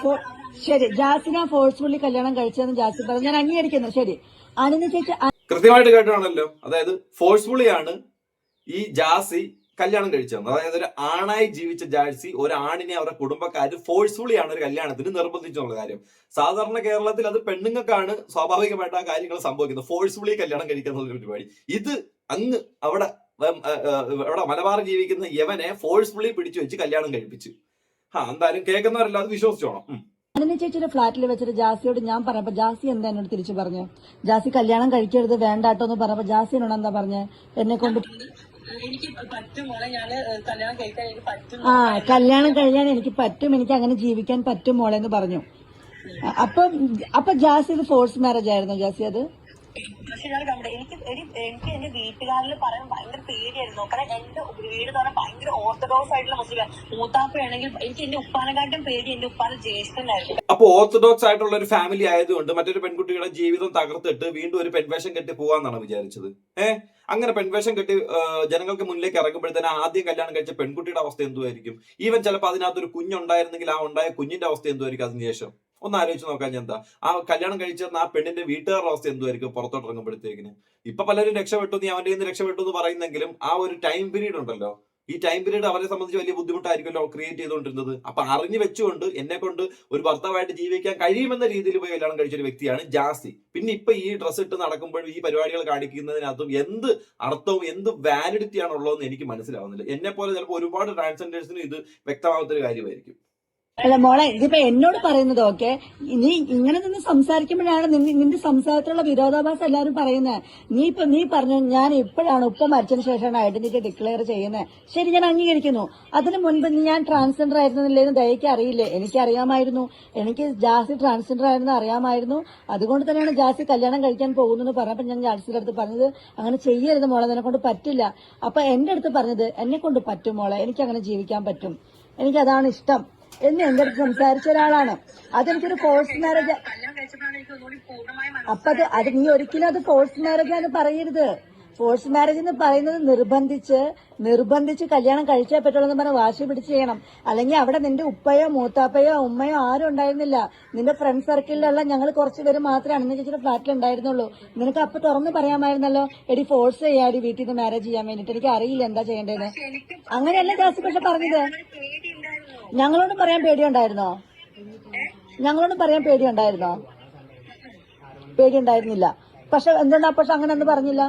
ശരി. ജാസിന ഫോഴ്സ്ഫുള്ളി കല്യാണം കഴിച്ചതെന്ന് ജാസി പറഞ്ഞു. ഞാൻ അംഗീകരിക്കുന്നു. ശരി. അണിന ചേച്ചി കൃത്യമായിട്ട് കേട്ടാണല്ലോ അതായത് ഫോഴ്സ്ഫുള്ളി ആണ് ഈ ജാസി കല്യാണം കഴിച്ചത്. അതായത് ഒരു ആണായി ജീവിച്ച ജാഴ്സി ഒരു ആണിനെ അവരുടെ കുടുംബക്കാര് ഫോഴ്സ്ഫുള്ളി ആണ് ഒരു കല്യാണത്തിന് നിർബന്ധിച്ചുള്ള കാര്യം. സാധാരണ കേരളത്തിൽ അത് പെണ്ണുങ്ങൾക്കാണ് സ്വാഭാവികമായിട്ട് ആ കാര്യങ്ങൾ സംഭവിക്കുന്നത്. ഫോഴ്സ്ഫുള്ളി കല്യാണം കഴിക്കുന്ന ഒരു പരിപാടി. ഇത് അങ്ങ് അവിടെ ആ, മലബാർ ജീവിക്കുന്ന യവനെ ഫോഴ്സ്ഫുള്ളി പിടിച്ചു വെച്ച് കല്യാണം കഴിപ്പിച്ചു. ആ എന്തായാലും കേൾക്കുന്നവരെല്ലാം അത് വിശ്വസിച്ചോണം. അണിന ചേച്ചിയുടെ ഫ്ലാറ്റിൽ വെച്ചിട്ട് ജാസിയോട് ഞാൻ പറഞ്ഞപ്പോ ജാസി എന്താ എന്നോട് തിരിച്ചു പറഞ്ഞു? ജാസി കല്യാണം കഴിക്കരുത് വേണ്ടാട്ടോ എന്ന് പറഞ്ഞപ്പോ ജാസി എന്നോട് എന്താ പറഞ്ഞേ? എന്നെ കൊണ്ട് ആ കല്യാണം കഴിയാൻ എനിക്ക് പറ്റും. എനിക്ക് അങ്ങനെ ജീവിക്കാൻ പറ്റും മോളെ എന്ന് പറഞ്ഞു. അപ്പൊ അപ്പൊ ജാസി ഇത് ഫോഴ്സ് മാരേജ് ആയിരുന്നു? ജാസി അത്? പക്ഷെ ഞാൻ എനിക്ക് എനിക്ക് എന്റെ വീട്ടുകാരിൽ പറയാൻ ഭയങ്കര പേടിയായിരുന്നു. കാരണം എന്റെ വീട് തന്നെ ഭയങ്കര ഓർത്തഡോക്സ് ആയിട്ടുള്ള മുസ്ലിം മൂത്താപ്പയാണെങ്കിൽ എനിക്ക് എന്റെ ഉപ്പാനെക്കാട്ടും പേടി എന്റെ ഉപ്പാന ജ്യേഷ്ഠനായിരുന്നു. അപ്പൊ ഓർത്തഡോക്സ് ആയിട്ടുള്ള ഒരു ഫാമിലി ആയതുകൊണ്ട് മറ്റൊരു പെൺകുട്ടിയുടെ ജീവിതം തകർത്തിട്ട് വീണ്ടും ഒരു പെൺവേഷം കെട്ടി പോവാന്നാണ് വിചാരിച്ചത്? ഏഹ് അങ്ങനെ പെൺവേഷം കെട്ടി ജനങ്ങൾക്ക് മുന്നിലേക്ക് ഇറങ്ങുമ്പോഴത്തേന് ആദ്യം കല്യാണം കഴിച്ച പെൺകുട്ടിയുടെ അവസ്ഥ എന്തുമായിരിക്കും ഈവൻ ചിലപ്പോൾ അതിനകത്ത് ഒരു കുഞ്ഞുണ്ടായിരുന്നെങ്കിൽ ആ ഉണ്ടായ കുഞ്ഞിന്റെ അവസ്ഥ എന്തുമായിരിക്കും അതിനുശേഷം ഒന്ന് ആലോചിച്ച് നോക്കാൻ എന്താ ആ കല്യാണം കഴിച്ചെന്ന് ആ പെണ്ണിന്റെ വീട്ടുകാരുടെ അവസ്ഥ എന്തുമായിരിക്കും പുറത്തോട്ട് ഇറങ്ങുമ്പോഴത്തേക്കിന്? ഇപ്പൊ പലരും രക്ഷപ്പെട്ടു നീ അവന്റെ നിന്ന് രക്ഷപ്പെട്ടു എന്ന് പറയുന്നെങ്കിലും ആ ഒരു ടൈം പീരീഡ് ഉണ്ടല്ലോ. ഈ ടൈം പീരീഡ് അവരെ സംബന്ധിച്ച് വലിയ ബുദ്ധിമുട്ടായിരിക്കുമല്ലോ ക്രിയേറ്റ് ചെയ്തുകൊണ്ടിരുന്നത്. അപ്പൊ അറിഞ്ഞു വെച്ചുകൊണ്ട് എന്നെ കൊണ്ട് ഒരു ഭർത്താവായിട്ട് ജീവിക്കാൻ കഴിയുമെന്ന രീതിയിൽ പോയി കല്യാണം കഴിച്ച ഒരു വ്യക്തിയാണ് ജാസി. പിന്നെ ഇപ്പൊ ഈ ഡ്രസ്സ് ഇട്ട് നടക്കുമ്പോഴും ഈ പരിപാടികൾ കാണിക്കുന്നതിനകത്തും എന്ത് അർത്ഥവും എന്ത് വാലിഡിറ്റി ആണുള്ളതെന്ന് എനിക്ക് മനസ്സിലാവുന്നില്ല. എന്നെ പോലെ ചിലപ്പോൾ ഒരുപാട് ട്രാൻസ്ജെൻഡേഴ്സിന് ഇത് വ്യക്തമാവാത്തൊരു കാര്യമായിരിക്കും. അല്ല മോളെ ഇതിപ്പോ എന്നോട് പറയുന്നത് ഓക്കെ? നീ ഇങ്ങനെ നിന്ന് സംസാരിക്കുമ്പോഴാണ് നിന്റെ സംസാരത്തിലുള്ള വിരോധാഭാസം എല്ലാവരും പറയുന്നത് നീ ഇപ്പൊ നീ പറഞ്ഞു ഞാൻ ഇപ്പോഴാണ് ഉപ്പ മരിച്ചതിന് ശേഷമാണ് ഐഡന്റിറ്റി ഡിക്ലെയർ ചെയ്യുന്നത് ശരി ഞാൻ അംഗീകരിക്കുന്നു. അതിന് മുൻപ് ഞാൻ ട്രാൻസ്ജെൻഡർ ആയിരുന്നില്ലെന്ന് ദയക്ക് അറിയില്ലേ? എനിക്ക് അറിയാമായിരുന്നു. എനിക്ക് ജാസി ട്രാൻസ്ജെൻഡർ ആയിരുന്നു അറിയാമായിരുന്നു. അതുകൊണ്ട് തന്നെയാണ് ജാസി കല്യാണം കഴിക്കാൻ പോകുന്നു പറഞ്ഞപ്പോൾ ഞാൻ ജാസിയുടെ അടുത്ത് പറഞ്ഞത് അങ്ങനെ ചെയ്യരുത് മോളെ നിന്നെ കൊണ്ട് പറ്റില്ല. അപ്പൊ എന്റെ അടുത്ത് പറഞ്ഞത് എന്നെ കൊണ്ട് പറ്റും മോളെ എനിക്ക് അങ്ങനെ ജീവിക്കാൻ പറ്റും. എനിക്ക് അതാണ് ഇഷ്ടം. എന്ന് എന്റെ അടുത്ത് സംസാരിച്ച ഒരാളാണ്. അതെനിക്കൊരു ഫോഴ്സ് മാരേജ് അപ്പത് അപ്പൊ അത് അത് നീ ഒരിക്കലും അത് ഫോഴ്സ് മാരേജ് ആണ് പറയരുത്. ഫോഴ്സ് മാരേജ് എന്ന് പറയുന്നത് നിർബന്ധിച്ച് നിർബന്ധിച്ച് കല്യാണം കഴിച്ചേ പറ്റുള്ളൂ എന്ന് പറഞ്ഞ് വാശി പിടിച്ച് ചെയ്യണം. അല്ലെങ്കിൽ അവിടെ നിന്റെ ഉപ്പയോ മൂത്താപ്പയോ ഉമ്മയോ ആരും ഉണ്ടായിരുന്നില്ല. നിന്റെ ഫ്രണ്ട് സർക്കിളിലുള്ള ഞങ്ങൾ കുറച്ച് പേര് മാത്രമേ അണ്ണ ചേച്ചിയുടെ ഫ്ലാറ്റിൽ ഉണ്ടായിരുന്നുള്ളൂ. നിനക്ക് അപ്പൊ തുറന്ന് പറയാമായിരുന്നല്ലോ? എടി ഫോഴ്സ് ചെയ്യാടി വീട്ടിൽ നിന്ന് മാരേജ് ചെയ്യാൻ വേണ്ടിട്ട്. എനിക്ക് അറിയില്ല എന്താ ചെയ്യേണ്ടത് അങ്ങനെയല്ല ജാസി പക്ഷെ പറഞ്ഞത്? ഞങ്ങളോട് പറയാൻ പേടിയുണ്ടായിരുന്നോ? ഞങ്ങളോട് പറയാൻ പേടിയുണ്ടായിരുന്നോ? പേടിയുണ്ടായിരുന്നില്ല. പക്ഷെ എന്തെന്നാ പക്ഷെ അങ്ങനെ ഒന്നും പറഞ്ഞില്ല?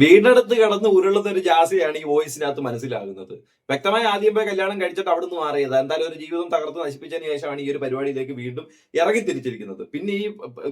വീടിനടുത്ത് കിടന്ന് ഉരുളുന്ന ഒരു ജാസിയാണ് ഈ വോയിസിനകത്ത് മനസ്സിലാകുന്നത്. വ്യക്തമായി ആദ്യം പോയി കല്യാണം കഴിച്ചിട്ട് അവിടെ നിന്ന് മാറിയത്. എന്തായാലും ഒരു ജീവിതം തകർത്ത് നശിപ്പിച്ചതിന് ശേഷമാണ് ഈ ഒരു പരിപാടിയിലേക്ക് വീണ്ടും ഇറങ്ങി തിരിച്ചിരിക്കുന്നത്. പിന്നെ ഈ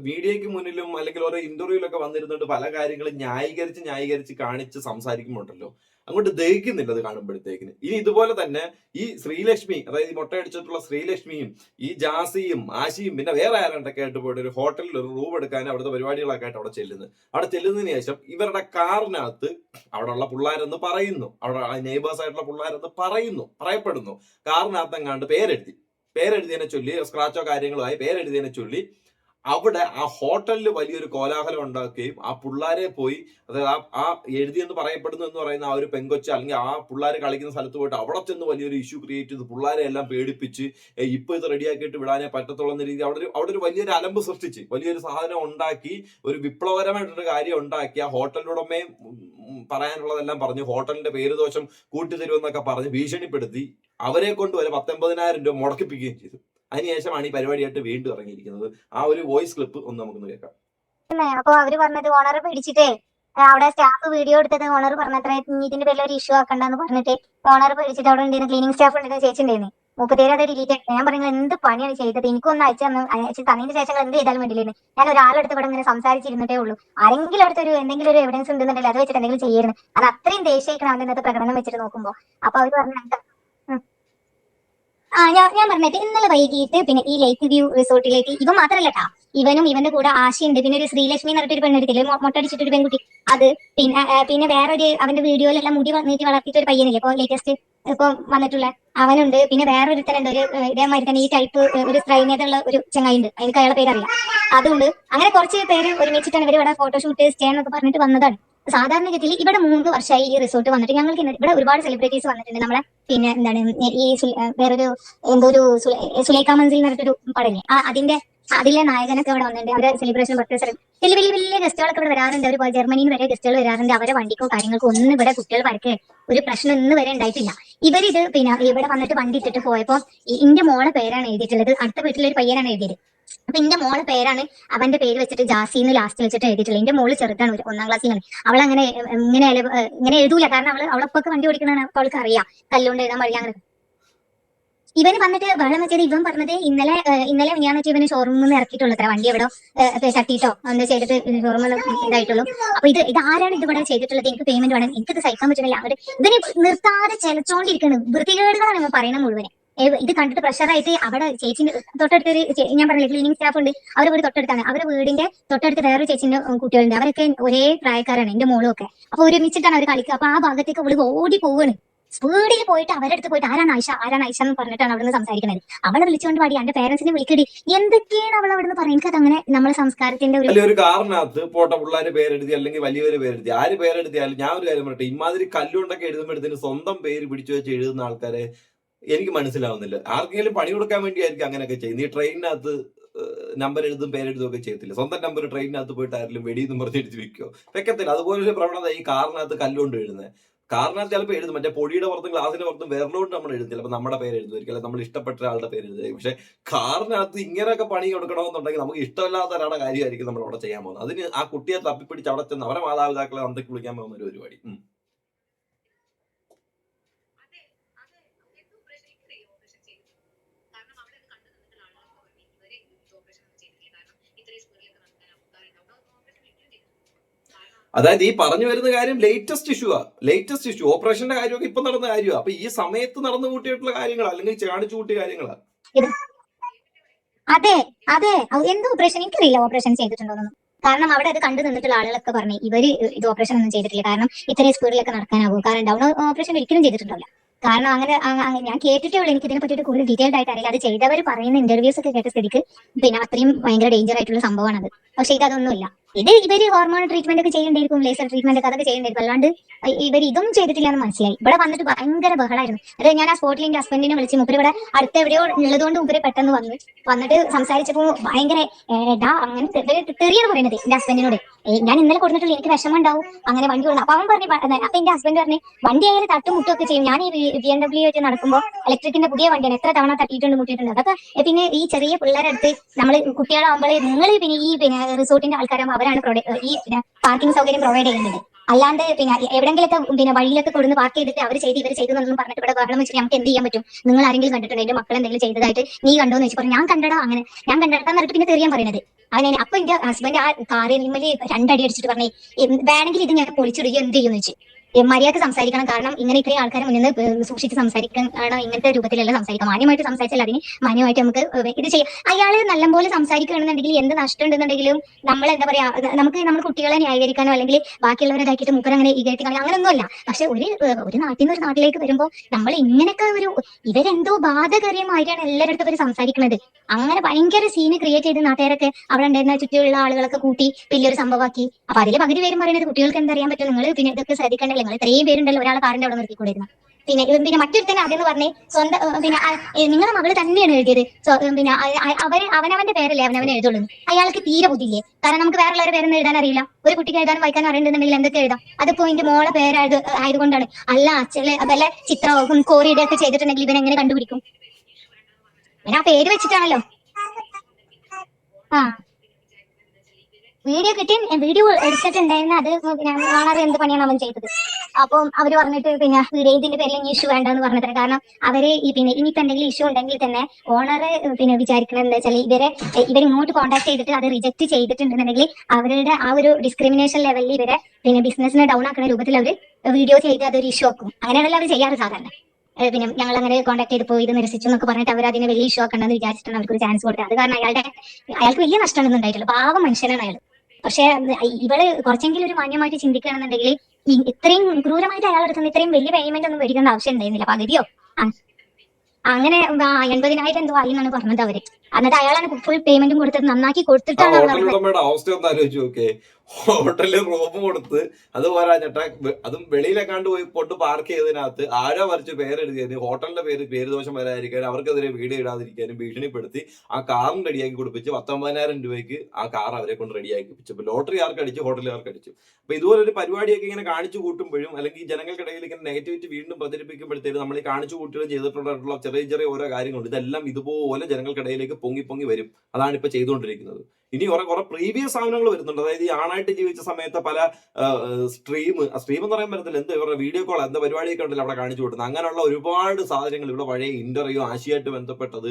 മീഡിയയ്ക്ക് മുന്നിലും അല്ലെങ്കിൽ ഓരോ ഇന്റർവ്യൂലൊക്കെ വന്നിരുന്നിട്ട് പല കാര്യങ്ങളും ന്യായീകരിച്ച് ന്യായീകരിച്ച് കാണിച്ച് സംസാരിക്കുമ്പോണ്ടല്ലോ. അങ്ങോട്ട് ദഹിക്കുന്നില്ല അത് കാണുമ്പോഴത്തേക്കിന്. ഇനി ഇതുപോലെ തന്നെ ഈ ശ്രീലക്ഷ്മി അതായത് ഈ മുട്ടയടിച്ചിട്ടുള്ള ശ്രീലക്ഷ്മിയും ഈ ജാസിയും ആശിയും പിന്നെ വേറെ ആരണ്ടൊക്കെ ആയിട്ട് പോയിട്ട് ഒരു ഹോട്ടലിൽ ഒരു റൂം എടുക്കാൻ അവിടുത്തെ പരിപാടികളൊക്കെ ആയിട്ട് അവിടെ ചെല്ലുന്നത് അവിടെ ചെല്ലുന്നതിന് ശേഷം ഇവരുടെ കാറിനകത്ത് അവിടെയുള്ള പിള്ളേരെന്ന് പറയുന്നു. അവിടെ നെയ്ബേഴ്സ് ആയിട്ടുള്ള പിള്ളേരെന്ന് പറയുന്നു. പറയപ്പെടുന്നു. കാറിനകത്തെങ്ങാണ്ട് പേരെഴുതി. പേരെഴുതിയതിനെ ചൊല്ലി സ്ക്രാച്ചോ കാര്യങ്ങളോ ആയി പേരെഴുതിയതിനെ ചൊല്ലി അവിടെ ആ ഹോട്ടലിൽ വലിയൊരു കോലാഹലം ഉണ്ടാക്കുകയും ആ പിള്ളേരെ പോയി അതായത് ആ ആ എഴുതിയെന്ന് പറയപ്പെടുന്നു എന്ന് പറയുന്ന ആ ഒരു പെങ്കൊച്ച അല്ലെങ്കിൽ ആ പിള്ളേർ കളിക്കുന്ന സ്ഥലത്ത് പോയിട്ട് അവിടെ ചെന്ന് വലിയൊരു ഇഷ്യൂ ക്രിയേറ്റ് ചെയ്ത് പിള്ളേരെ എല്ലാം പേടിപ്പിച്ച് ഇപ്പോൾ ഇപ്പൊ ഇത് റെഡിയാക്കിയിട്ട് വിടാനേ പറ്റത്തുള്ള രീതി അവിടെ ഒരു അവിടെ ഒരു വലിയൊരു അലമ്പ് സൃഷ്ടിച്ച് വലിയൊരു സാധനം ഉണ്ടാക്കി ഒരു വിപ്ലവകരമായിട്ടൊരു കാര്യം ഉണ്ടാക്കി ആ ഹോട്ടലിനുടമേ പറയാനുള്ളതെല്ലാം പറഞ്ഞു ഹോട്ടലിന്റെ പേര് ദോഷം കൂട്ടിത്തരുമെന്നൊക്കെ പറഞ്ഞ് ഭീഷണിപ്പെടുത്തി അവരെ കൊണ്ട് വരെ പത്തൊമ്പതിനായിരം രൂപ മുടക്കിപ്പിക്കുകയും ചെയ്തു. അതിനുശേഷമാണ് ഈ പരിപാടിയായിട്ട് വീണ്ടും ഇറങ്ങിയിരിക്കുന്നത്. ആ ഒരു വോയിസ് ക്ലിപ്പ് ഒന്ന് നമുക്കൊന്ന് കേൾക്കാം. അപ്പൊ അവർ പറഞ്ഞത് ഓണർ പിടിച്ചിട്ടേ അവിടെ സ്റ്റാഫ് വീഡിയോ എടുത്തത് ഓണർ പറഞ്ഞത്രേ ഇതിന്റെ പേരിൽ ഒരു ഇഷ്യൂ ആക്കണ്ടെന്ന് പറഞ്ഞിട്ട് ഓണർ പിടിച്ചിട്ട് അവിടെ ഉണ്ടായിരുന്ന ക്ലീനിങ് സ്റ്റാഫ് ഉണ്ടായിരുന്ന ചേച്ചി ഉണ്ടായിരുന്നു മുപ്പത്തേര് അത് ഡിലീറ്റ് ഞാൻ പറഞ്ഞു എന്ത് പണിയാണ് ചെയ്തത്? എനിക്കൊന്ന് അയച്ചു തന്നു അയച്ചു തന്നതിന് ശേഷം എന്ത് ചെയ്താലും വേണ്ടിയില്ലായിരുന്നു ഞാൻ ഒരാളെടുത്ത് ഇവിടെ ഇങ്ങനെ സംസാരിച്ചിരുന്നിട്ടേ ഉള്ളൂ. ആരെങ്കിലും അടുത്തൊരു എന്തെങ്കിലും ഒരു എവിഡൻസ് ഉണ്ടെന്നുണ്ടെങ്കിൽ അത് വെച്ചിട്ട് എന്തെങ്കിലും ചെയ്യായിരുന്നു. അത് അത്രയും ദേഷ്യമായിക്കണം അവന്റെ പ്രകടനം വെച്ചിട്ട് നോക്കുമ്പോൾ അപ്പൊ അവർ പറഞ്ഞു "എന്താ? ഉം. ആ ഞാൻ ഞാൻ പറഞ്ഞിട്ട് ഇന്നലെ വൈകിട്ട് പിന്നെ ഈ ലേക്ക് വ്യൂ റിസോർട്ടിലേക്ക് ഇവ മാത്രല്ല കേട്ടാ ഇവനും ഇവന്റെ കൂടെ ആശയുണ്ട്. പിന്നെ ഒരു ശ്രീലക്ഷ്മി എന്ന് പറഞ്ഞിട്ട് ഒരു മൊട്ടടിച്ചിട്ട് ഒരു പെൺകുട്ടി. അത് പിന്നെ പിന്നെ വേറൊരു അവന്റെ വീഡിയോയിലെല്ലാം മുടി നീട്ടി വളർത്തിയിട്ട് ഒരു പയ്യനില്ലേ. ഇപ്പൊ ലേറ്റസ്റ്റ് ഇപ്പൊ വന്നിട്ടുള്ള അവനുണ്ട്. പിന്നെ വേറൊരുത്തനുണ്ട് ഒരു ഇതേമാതിരി തന്നെ ഈ ടൈപ്പ് ഒരു സ്ത്രൈനേതുള്ള ഒരു ചങ്ങായിണ്ട്. എനിക്ക് അയാളെ പേരറിയാം. അതുകൊണ്ട് അങ്ങനെ കുറച്ച് പേര് ഒരുമിച്ചിട്ടാണ് ഇവർ ഇവിടെ ഫോട്ടോഷൂട്ട് ചെയ്യാന്നൊക്കെ പറഞ്ഞിട്ട് വന്നതാണ്. സാധാരണഗതിയിൽ ഇവിടെ മൂന്ന് വർഷമായി ഈ റിസോർട്ട് വന്നിട്ട് ഞങ്ങൾക്ക് ഇവിടെ ഒരുപാട് സെലിബ്രിറ്റീസ് വന്നിട്ടുണ്ട്. നമ്മളെ പിന്നെ എന്താണ് ഈ വേറൊരു എന്തോ ഒരു സുലേഖാ മൻസിൽ എന്ന് പറഞ്ഞിട്ടൊരു പടല്ലേ ആ അതിന്റെ അതിലെ നായകനൊക്കെ ഇവിടെ വന്നിട്ടുണ്ട്. അവരെ സെലിബ്രേഷൻ ബർത്ത്ഡേ വലിയ വലിയ വലിയ ഗസ്റ്റുകളൊക്കെ ഇവിടെ വരാറുണ്ട്. അവർ ജർമ്മനിയിൽ വരെ ഗസ്റ്റുകൾ വരാറുണ്ട്. അവരെ വണ്ടിക്കോ കാര്യങ്ങൾക്കോ ഒന്നും ഇവിടെ കുട്ടികൾ വരക്ക് ഒരു പ്രശ്നം ഇന്ന് വരെ ഉണ്ടായിട്ടില്ല. ഇവരിത് പിന്നെ ഇവിടെ വന്നിട്ട് വണ്ടി ഇട്ടിട്ട് പോയപ്പോ ഇന്റെ മോളെ പേരാണ് എഴുതിയിട്ടുള്ളത്. അടുത്ത വീട്ടിലെ ഒരു പയ്യനാണ് എഴുതിയത്. അപ്പൊ എന്റെ മോളെ പേരാണ് അവന്റെ പേര് വെച്ചിട്ട് ജാസിന്ന് ലാസ്റ്റ് വെച്ചിട്ട് എഴുതിയിട്ടുള്ളത് എന്റെ മോൾ ചെറുതാണ് ഒരു ഒന്നാം ക്ലാസ്സിലാണ് അവൾ അങ്ങനെ ഇങ്ങനെ ഇങ്ങനെ എഴുതൂല. കാരണം അവൾ അവളൊക്കെ വണ്ടി ഓടിക്കുന്നതാണ് അപ്പൊ അവൾക്ക് അറിയാം. കല്ലുകൊണ്ട് എഴുതാൻ വഴി അങ്ങനെ. ഇവന് വന്നിട്ട് വെള്ളം വെച്ചത് ഇവൻ പറഞ്ഞത് ഇന്നലെ ഇന്നലെ ഞാൻ ഇവന് ഷോറൂമിൽ നിന്ന് ഇറക്കിയിട്ടുള്ളൂ അത്ര. വണ്ടി എവിടെ തട്ടിയിട്ടോ എന്താ ചെയ്തിട്ട് ഷോറൂമിൽ ഇതായിട്ടുള്ളൂ. അപ്പൊ ഇത് ഇത് ആരാണ് ഇത് ഇവിടെ ചെയ്തിട്ടുള്ളത്? എനിക്ക് പേയ്മെന്റ് വേണം. എനിക്കത് സഹിക്കാൻ പറ്റുന്നില്ല. അവർ ഇവന് നിർത്താതെ ചെലച്ചോണ്ടിരിക്കണം. വൃത്തികേടുകളാണ് ഇവൻ പറയുന്നത് മുഴുവൻ ഏഹ് ഇത് കണ്ടിട്ട് പ്രഷറായിട്ട് അവിടെ ചേച്ചിന്റെ തൊട്ടടുത്ത് ഒരു ഞാൻ പറഞ്ഞില്ല ക്ലീനിങ് സ്റ്റാഫ് ഉണ്ട്. അവരെ വീട് തൊട്ടടുത്താണ്. അവരുടെ വീടിന്റെ തൊട്ടടുത്ത് വേറൊരു ചേച്ചിന്റെ കുട്ടികളുണ്ട്. അവരൊക്കെ ഒരേ പ്രായക്കാരാണ് എന്റെ മോളും ഒക്കെ. അപ്പൊ ഒരുമിച്ചിട്ടാണ് അവർ കളിക്കുക അപ്പൊ ആ ഭാഗത്തേക്ക് അവൾ ഓടി പോവാണ്. സ്പീഡിൽ പോയിട്ട് അവരുടെ അടുത്ത് പോയിട്ട് ആരാണ് ആയിഷ? ആരാണ് ആയിഷ എന്ന് പറഞ്ഞിട്ടാണ് അവിടുന്ന് സംസാരിക്കുന്നത് അവളെ വിളിച്ചുകൊണ്ട് പാടി എന്റെ പേരൻസിനെ വിളിക്കടി. എന്തൊക്കെയാണ് അവൾ അവിടുന്ന് പറയുന്നത്? എനിക്കത് അങ്ങനെ നമ്മുടെ സംസ്കാരത്തിന്റെ ഒരു ഒരു കാറിനകത്ത് പോട്ട പിള്ളേര് പേരെഴുതി അല്ലെങ്കിൽ വലിയൊരു പേരെഴുതി. ആര് പേരെഴുതിയാലും ഞാൻ ഒരു കാര്യം പറയട്ടെ ഇമാതിരി കല്ലുകൊണ്ടൊക്കെ എഴുതുമ്പോഴത്തേന് സ്വന്തം പേര് പിടിച്ചു വെച്ച് എഴുതുന്ന ആൾക്കാരെ എനിക്ക് മനസ്സിലാവുന്നില്ല. ആർക്കെങ്കിലും പണി കൊടുക്കാൻ വേണ്ടിയായിരിക്കും അങ്ങനെയൊക്കെ ചെയ്യുന്നത്. ഈ ട്രെയിനിനകത്ത് നമ്പർ എഴുതും പേരെഴുതും ഒക്കെ ചെയ്യത്തില്ല? സ്വന്തം നമ്പർ ട്രെയിനിനകത്ത് പോയിട്ട് ആരെങ്കിലും വെടിയെന്നും പറഞ്ഞെടുത്ത് എഴുതി വെക്കോ വെക്കത്തില്ല അതുപോലൊരു പ്രവണത ഈ കാറിനകത്ത് കല്ലുകൊണ്ട് എഴുതുന്നത്. കാറിനകത്ത് ചിലപ്പോൾ എഴുതും. മറ്റേ പൊടിയുടെ പുറത്തും ഗ്ലാസിന്റെ പുറത്തും വിരലുകൊണ്ട് നമ്മൾ എഴുതും ചിലപ്പോൾ നമ്മുടെ പേര് എഴുതുമായിരിക്കും. അല്ലെങ്കിൽ നമ്മൾ ഇഷ്ടപ്പെട്ട ഒരാളുടെ പേര് എഴുതുമായിരിക്കും പക്ഷെ കാറിനകത്ത് ഇങ്ങനെയൊക്കെ പണി കൊടുക്കണമെന്നുണ്ടെങ്കിൽ നമുക്ക് ഇഷ്ടമില്ലാത്ത ഒരാളുടെ കാര്യമായിരിക്കും നമ്മൾ അവിടെ ചെയ്യാൻ പോകുന്നത്. അതിന് ആ കുട്ടിയെ തപ്പിപ്പിടിച്ച് അവിടെ ചെന്ന് അവരെ മാതാപിതാക്കളെ അന്തക്ക് വിളിക്കാൻ പോകുന്ന ഒരു പരിപാടി. അതായത് ഈ പറഞ്ഞു വരുന്ന കാര്യം ലേറ്റസ്റ്റ് ഇഷ്യൂ ആ. ലേറ്റസ്റ്റ് ഇഷ്യൂ ഓപ്പറേഷന്റെ കാര്യമൊക്കെ ഇപ്പൊ നടന്ന കാര്യമാണ് അപ്പൊ ഈ സമയത്ത് നടന്നു കൂട്ടിയിട്ടുള്ള കാര്യങ്ങളാ അല്ലെങ്കിൽ കാണിച്ചു കൂട്ടിയ കാര്യങ്ങളാ? അതെ അതെ. എന്ത് ഓപ്പറേഷൻ എനിക്കറിയില്ല ഓപ്പറേഷൻ ചെയ്തിട്ടുണ്ടോന്നും കാരണം അവിടെ അത് കണ്ടു നിന്നിട്ടുള്ള ആളുകളൊക്കെ പറഞ്ഞു ഇവർ ഇത് ഓപ്പറേഷൻ ഒന്നും ചെയ്തിട്ടില്ല. കാരണം ഇത്രയും സ്പീഡിലൊക്കെ നടക്കാനാവും. കാരണം ഡൗൺ ഓപ്പറേഷൻ ഒരിക്കലും ചെയ്തിട്ടുണ്ടാവില്ല. കാരണം അങ്ങനെ ഞാൻ കേട്ടിട്ടേ ഉള്ളൂ. എനിക്ക് ഇതിനെ പറ്റിയിട്ട് കൂടുതൽ ഡീറ്റെയിൽഡ് ആയിട്ട് അറിയില്ല. അത് ചെയ്തവർ പറയുന്ന ഇന്റർവ്യൂസ് ഒക്കെ കേട്ട സ്ഥിതിക്ക് പിന്നെ അത്രയും ഭയങ്കര ഡേഞ്ചർ ആയിട്ടുള്ള സംഭവമാണ് അത് പക്ഷെ ഇതൊന്നുമില്ല ഇത് ഇവർ ഹോർമോൺ ട്രീറ്റ്മെന്റ് ഒക്കെ ചെയ്യേണ്ടിയിരിക്കും ലേസർ ട്രീറ്റ്മെന്റ് ഒക്കെ അതൊക്കെ ചെയ്യേണ്ടിയിരിക്കും അല്ലാണ്ട് ഇവർ ഇതും ചെയ്തിട്ടില്ല എന്ന് മനസ്സിലായി. ഇവിടെ വന്നിട്ട് ഭയങ്കര ബഹളായിരുന്നു. അത് ഞാൻ ആ സ്പോട്ടിൽ എന്റെ ഹസ്ബൻഡിനെ വിളിച്ച് മുപ്പര് ഇവിടെ അടുത്ത് എവിടെയോ ഉള്ളതുകൊണ്ട് മുപ്പര് പെട്ടെന്ന് വന്നു വന്നിട്ട് സംസാരിച്ചപ്പോ ഭയങ്കര ഏടാ അങ്ങനെ തെറിയാണ് പറയുന്നത് എന്റെ ഹസ്ബൻഡിനോട് ഞാൻ ഇന്നലെ കൊടുത്തിട്ടുള്ള എനിക്ക് വിഷമം ഉണ്ടാവും അങ്ങനെ വണ്ടി കൊടുക്കണം അപ്പൊ അവൻ പറഞ്ഞു അപ്പൊ എന്റെ ഹസ്ബൻഡ് പറഞ്ഞു വണ്ടി ആയാലും തട്ടും മുട്ടൊക്കെ ചെയ്യും. ഞാൻ ഈ ബി എം ഡബ്ല്യു ആയിട്ട് നടക്കുമ്പോൾ ഇലക്ട്രിക്കിന്റെ പുതിയ വണ്ടിയാണ് എത്ര തവണ തട്ടിയിട്ടുണ്ട് മുട്ടിയിട്ടുണ്ട്. അതൊക്കെ പിന്നെ ഈ ചെറിയ പിള്ളേരെടുത്ത് നമ്മൾ കുട്ടികളാകുമ്പോൾ നിങ്ങൾ പിന്നെ ഈ പിന്നെ റിസോർട്ടിന്റെ ആൾക്കാരാകുമ്പോൾ അവരാണ് ഈ പാർക്കിംഗ് സൗകര്യം പ്രൊവൈഡ് ചെയ്യുന്നത്. അല്ലാണ്ട് പിന്നെ എവിടെങ്കിലൊക്കെ പിന്നെ വഴിയിലൊക്കെ കൊടുന്ന് പാർക്ക് ചെയ്തിട്ട് അവർ ചെയ്ത് ഇവർ ചെയ്തു എന്നൊന്നും പറഞ്ഞിട്ട് ഇവിടെ ബഹളം വെച്ചിട്ട് നമുക്ക് എന്ത് ചെയ്യാൻ പറ്റും? നിങ്ങൾ ആരെങ്കിലും കണ്ടിട്ടുണ്ടോ? എന്റെ മക്കൾ എന്തെങ്കിലും ചെയ്തതായിട്ട് നീ കണ്ടോ എന്ന് വെച്ചു ഞാൻ കണ്ടടാ അങ്ങനെ. ഞാൻ കണ്ടെടുത്താന്ന് പറഞ്ഞിട്ട് പിന്നെ തെറിയാൻ പറയുന്നത് അങ്ങനെ അപ്പൊ എന്റെ ഹസ്ബൻഡ് ആ കാറിൽ രണ്ടടി അടിച്ചിട്ട് പറഞ്ഞേ "എന്ത് വേണമെങ്കിൽ ഇത് ഞാൻ പൊളിച്ചിടുകയോ എന്ത് ചെയ്യുമെന്ന് വെച്ച് മര്യാദയ്ക്ക് സംസാരിക്കണം. കാരണം ഇങ്ങനെ ഇത്രയും ആൾക്കാരെ മുന്നിൽ സൂക്ഷിച്ച് സംസാരിക്കണം ഇങ്ങനത്തെ രൂപത്തിലല്ല സംസാരിക്കാം മാന്യമായിട്ട് സംസാരിച്ചാൽ അതിന് മാന്യമായിട്ട് നമുക്ക് ഇത് ചെയ്യാം. അയാൾ നല്ലപോലെ സംസാരിക്കുകയാണെന്നുണ്ടെങ്കിൽ എന്ത് നഷ്ടം ഉണ്ടെന്നുണ്ടെങ്കിലും നമ്മൾ എന്താ പറയാ നമുക്ക് നമ്മൾ കുട്ടികളെ ന്യായീകരിക്കാനോ അല്ലെങ്കിൽ ബാക്കിയുള്ളവരെ ഇതാക്കിയിട്ട് മുപ്പർ അങ്ങനെ ഈകരിക്കാനോ അങ്ങനെയൊന്നും അല്ല പക്ഷെ ഒരു ഒരു നാട്ടിൽ നിന്ന് ഒരു നാട്ടിലേക്ക് വരുമ്പോൾ നമ്മൾ ഇങ്ങനെയൊക്കെ ഒരു ഇവരെന്തോ ബാധകരമായിട്ടാണ് എല്ലാവരുടെ അവർ സംസാരിക്കുന്നത്. അങ്ങനെ ഭയങ്കര സീന് ക്രിയേറ്റ് ചെയ്ത് നാട്ടുകാരൊക്കെ അവിടെ ഉണ്ടായിരുന്ന ചുറ്റുമുള്ള ആളുകളൊക്കെ കൂട്ടി വലിയൊരു സംഭവമാക്കി. അപ്പൊ അതിൽ പകുതി പേരും പറയുന്നത് കുട്ടികൾക്ക് എന്തറിയാൻ പറ്റും? നിങ്ങൾ പിന്നെ ഇതൊക്കെ ശ്രദ്ധിക്കണ്ടല്ലോ? നിങ്ങൾ ഇത്രയും പേരുണ്ടല്ലോ ഒരാളെ കാറിന്റെ അവിടെ നിർത്തിക്കൂടായിരുന്നു പിന്നെ പിന്നെ മറ്റൊരുത്തന്നെ അതെന്ന് പറഞ്ഞേ സ്വന്തം പിന്നെ നിങ്ങളുടെ മകൾ തന്നെയാണ് എഴുതിയത്. പിന്നെ അവർ അവനവന്റെ പേരല്ലേ അവനവൻ എഴുതുള്ളൂ. അയാൾക്ക് തീരെ ബുദ്ധിയില്ലേ? കാരണം നമുക്ക് വേറെ പേരൊന്നും എഴുതാൻ അറിയില്ല. ഒരു കുട്ടിക്ക് എഴുതാനും വായിക്കാൻ അറിയണ്ടെന്നുണ്ടെങ്കിൽ എന്തൊക്കെ എഴുതാം? അതിപ്പോ എന്റെ മോളെ പേരായത് ആയതുകൊണ്ടാണ്. അല്ല അച്ഛനെ വല്ല ചിത്രവും കോറിയുടെ ഒക്കെ ചെയ്തിട്ടുണ്ടെങ്കിൽ ഇവൻ എങ്ങനെ കണ്ടുപിടിക്കും? ഞാൻ ആ പേര് വെച്ചിട്ടാണല്ലോ. ആ. വീഡിയോ കിട്ടി വീഡിയോ എടുത്തിട്ടുണ്ടായിരുന്നു അത് ഓണർ എന്ത് പണിയാണ് അവൻ ചെയ്തത്? അപ്പം അവർ പറഞ്ഞിട്ട് പിന്നെ വീഡിയോ ഇതിന്റെ പേരിൽ ഇനി ഇഷ്യൂ വേണ്ടെന്ന് പറഞ്ഞത് കാരണം അവർ ഈ പിന്നെ ഇനിയിപ്പോ എന്തെങ്കിലും ഇഷ്യൂ ഉണ്ടെങ്കിൽ തന്നെ ഓണർ പിന്നെ വിചാരിക്കുന്നത് എന്താ വെച്ചാൽ ഇവരെ ഇങ്ങോട്ട് കോൺടാക്ട് ചെയ്തിട്ട് അത് റിജക്ട് ചെയ്തിട്ടുണ്ടെന്നുണ്ടെങ്കിൽ അവരുടെ ആ ഒരു ഡിസ്ക്രിമിനേഷൻ ലെവലിൽ ഇവരെ പിന്നെ ബിസിനസിനെ ഡൗൺ ആക്കുന്ന രൂപത്തിൽ അവർ വീഡിയോ ചെയ്ത് അതൊരു ഇഷ്യൂ ആക്കും. അങ്ങനെയാണല്ലോ അവർ ചെയ്യാറ് സാധാരണ. പിന്നെ ഞങ്ങൾ അങ്ങനെ കോൺടാക്ട് ചെയ്ത് പോയി ഇത് നിരസിച്ചു എന്നൊക്കെ പറഞ്ഞിട്ട് അവർ അതിനെ വലിയ ഇഷ്യൂ ആക്കണമെന്ന് വിചാരിച്ചിട്ടാണ് അവർക്ക് ഒരു ചാൻസ് കൊടുത്തത്. അത് കാരണം അയാളുടെ അയാൾക്ക് വലിയ നഷ്ടമൊന്നും ഉണ്ടായിട്ടില്ല. പാവം മനുഷ്യനാണ് അയാൾ പക്ഷെ ഇവൾ കുറച്ചെങ്കിലും ഒരു മാന്യമായിട്ട് ചിന്തിക്കുകയാണെന്നുണ്ടെങ്കിൽ ഇത്രയും ക്രൂരമായിട്ട് അയാൾ എടുത്തുന്ന ഇത്രയും വലിയ പേയ്മെന്റ് ഒന്നും മേടിക്കേണ്ട ആവശ്യം ഉണ്ടായിരുന്നില്ല. പകുതിയോ? അങ്ങനെ എൺപതിനായിരം എന്തോ ആയി എന്നാണ് പറഞ്ഞത് അവർ. എന്നിട്ട് അയാളാണ് ഫുൾ പേയ്മെന്റും കൊടുത്തത് നന്നാക്കി കൊടുത്തിട്ടാണ് അവസ്ഥ ഹോട്ടലിൽ റൂം കൊടുത്ത് അത് പോരാഞ്ഞിട്ട് അതും വെളിയിലെക്കാണ്ട് പോയി കൊണ്ട് പാർക്ക് ചെയ്തതിനകത്ത് ആരോ വരച്ച് പേരെഴുതിയതിന് ഹോട്ടലിന്റെ പേര് പേര് ദോഷം വരാതിരിക്കാനും അവർക്കെതിരെ വീഡിയോ ഇടാതിരിക്കാനും ഭീഷണിപ്പെടുത്തി ആ കാറും റെഡിയാക്കി കൊടുപ്പിച്ച് പത്തൊമ്പതിനായിരം രൂപയ്ക്ക് ആ കാർ അവരെ കൊണ്ട് റെഡിയാക്കി പിടിച്ചു ലോട്ടറി ആർക്ക് അടിച്ചു ആർക്ക് അടിച്ചു. അപ്പൊ ഇതുപോലെ ഒരു പരിപാടിയൊക്കെ ഇങ്ങനെ കാണിച്ചു കൂട്ടുമ്പോഴും അല്ലെങ്കിൽ ജനങ്ങൾക്കിടയിൽ ഇങ്ങനെ നെഗറ്റിവിറ്റി വീണ്ടും പ്രചരിപ്പിക്കുമ്പോഴത്തേക്കും നമ്മൾ ഈ കാണിച്ചു കൂട്ടുകയും ചെയ്തിട്ടുള്ള ചെറിയ ചെറിയ ഓരോ കാര്യങ്ങളുണ്ട്. ഇതെല്ലാം ഇതുപോലെ ജനങ്ങൾക്കിടയിലേക്ക് പൊങ്ങി പൊങ്ങി വരും. അതാണ് ഇപ്പൊ ചെയ്തുകൊണ്ടിരിക്കുന്നത്. ഇനി കുറെ കുറെ പ്രീവിയസ് സാധനങ്ങൾ വരുന്നുണ്ട്. അതായത് ഈ ആണായിട്ട് ജീവിച്ച സമയത്ത് പല സ്ട്രീം സ്ട്രീം എന്ന് പറയാൻ പറ്റത്തില്ല. എന്ത് ഇവരുടെ വീഡിയോ കോൾ എന്താ പരിപാടിയൊക്കെ ഉണ്ടല്ലോ അവിടെ കാണിച്ചു കൊടുക്കുന്നത്. അങ്ങനെയുള്ള ഒരുപാട് സാധനങ്ങൾ ഇവിടെ പഴയ ഇന്റർവ്യൂ ആശിയായിട്ട് ബന്ധപ്പെട്ടത്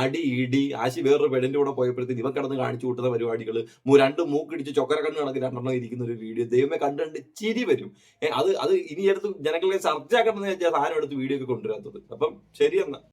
അടി ഇടി ആശി വേറൊരു പെടിന്റെ കൂടെ പോയപ്പോഴത്തേക്ക് ഇവ കിടന്ന് കാണിച്ചു കൂട്ടുന്ന പരിപാടികൾ രണ്ട് മൂക്കിടിച്ച് ചൊക്കര കണ്ണ് കണക്ക് രണ്ടെണ്ണം ഇരിക്കുന്ന ഒരു വീഡിയോ ദൈവമേ കണ്ട് കണ്ട് ചിരി വരും. അത് അത് ഇനി എടുത്ത് ജനങ്ങളെ ചർച്ചയാക്കണമെന്ന് വെച്ചാൽ സാധനം എടുത്ത് വീഡിയോ ഒക്കെ കൊണ്ടുവരാത്തത്. അപ്പം ശരി എന്നാ.